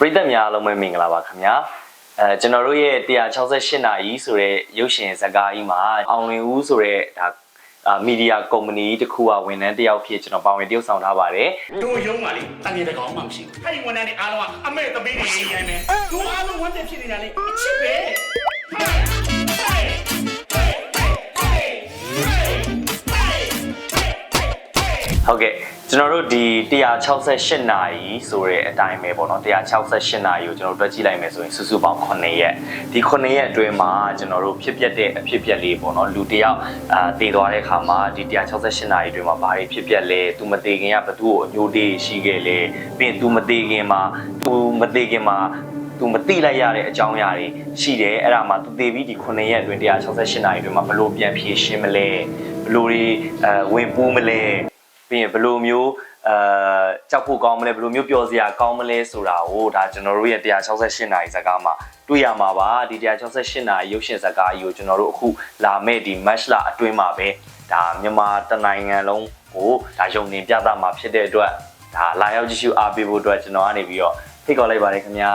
ပရိသတ်များအားလုံးပဲမင်္ဂလာပါခင်ဗျာအဲကျွန်တော်တို့ရဲ့168နာရီဆိုတဲ့ရုပ်ရှင်ဇာတ်ကားကြီးမှာအောင်လွင်ဦးဆိုတဲ့ဒါအာမီဒီယာကုမ္ပဏီတစ်ခုကဝန်ထမ်းတစ်ယောက်ဖြစ်ကျွန်တော်ပါဝင်တရုပ်ဆောင်ထားပါတယ်တို့ရုံးပါလေတန်ရတဲ့ကောင်မှမရှိဘူးအဲ့ဒီဝန်ထမ်းတွေအားလုံးကအမဲသမီးတွေရိုင်းရိုင်းပဲတို့အားလုံးဝန်ထမ်းဖြစ်နေတာလေအချစ်ပဲ ဟုတ်ကဲ့ကျွန်တော်တို့ဒီ168နာရီဆိုတဲ့အတိုင်းပဲပေါ့နော်168နာရီကိုကျွန်တော်တို့တွက်ကြည့်လိုက်မယ်ဆိုရင်စုစုပေါင်း9ရက်ဒီ9ရက်အတွင်းမှာကျွန်တော်တို့ဖြစ်ပျက်တဲ့အဖြစ်ပျက်လေးပေါ့နော်လူတစ်ယောက်အာတည်သွားတဲ့အခါမှာဒီ168နာရီအတွင်းမှာဘာတွေဖြစ်ပျက်လဲသူမတည်ခင်ကဘသူ့ကိုအညိုတေးရှိခဲ့လဲပြီးရင်သူမတည်ခင်မှာသူမတည်ခင်မှာသူမသိလိုက်ရတဲ့အကြောင်းအရာတွေရှိတယ်အဲ့ဒါမှသူသေပြီးဒီ9ရက်အတွင်း168နာရီအတွင်းမှာဘလို့ပြန်ဖြေရှင်းမလဲဘလို့တွေအဲဝင်ပူးမလဲ ပြီးရင်ဘလို့မျိုးအဲကြောက်ဖို့ကောင်းမလဲဘလို့မျိုးပျော်စရာကောင်းမလဲဆိုတာကိုဒါကျွန်တော်တို့ရဲ့168နာရီဇာတ်ကားမှာတွေ့ရမှာပါဒီ168နာရီရုပ်ရှင်ဇာတ်ကားကြီးကိုကျွန်တော်တို့အခုလာမဲ့ဒီ match လာအတွင်းမှာပဲဒါမြန်မာတနိုင်ငံလုံးကိုဒါယုံနေပြသမှာဖြစ်တဲ့အတွက်ဒါလာရောက်ကြည့်ရှုအားပေးဖို့အတွက်ကျွန်တော်ကနေပြီးတော့ဖိတ်ခေါ်လိုက်ပါတယ်ခင်ဗျာ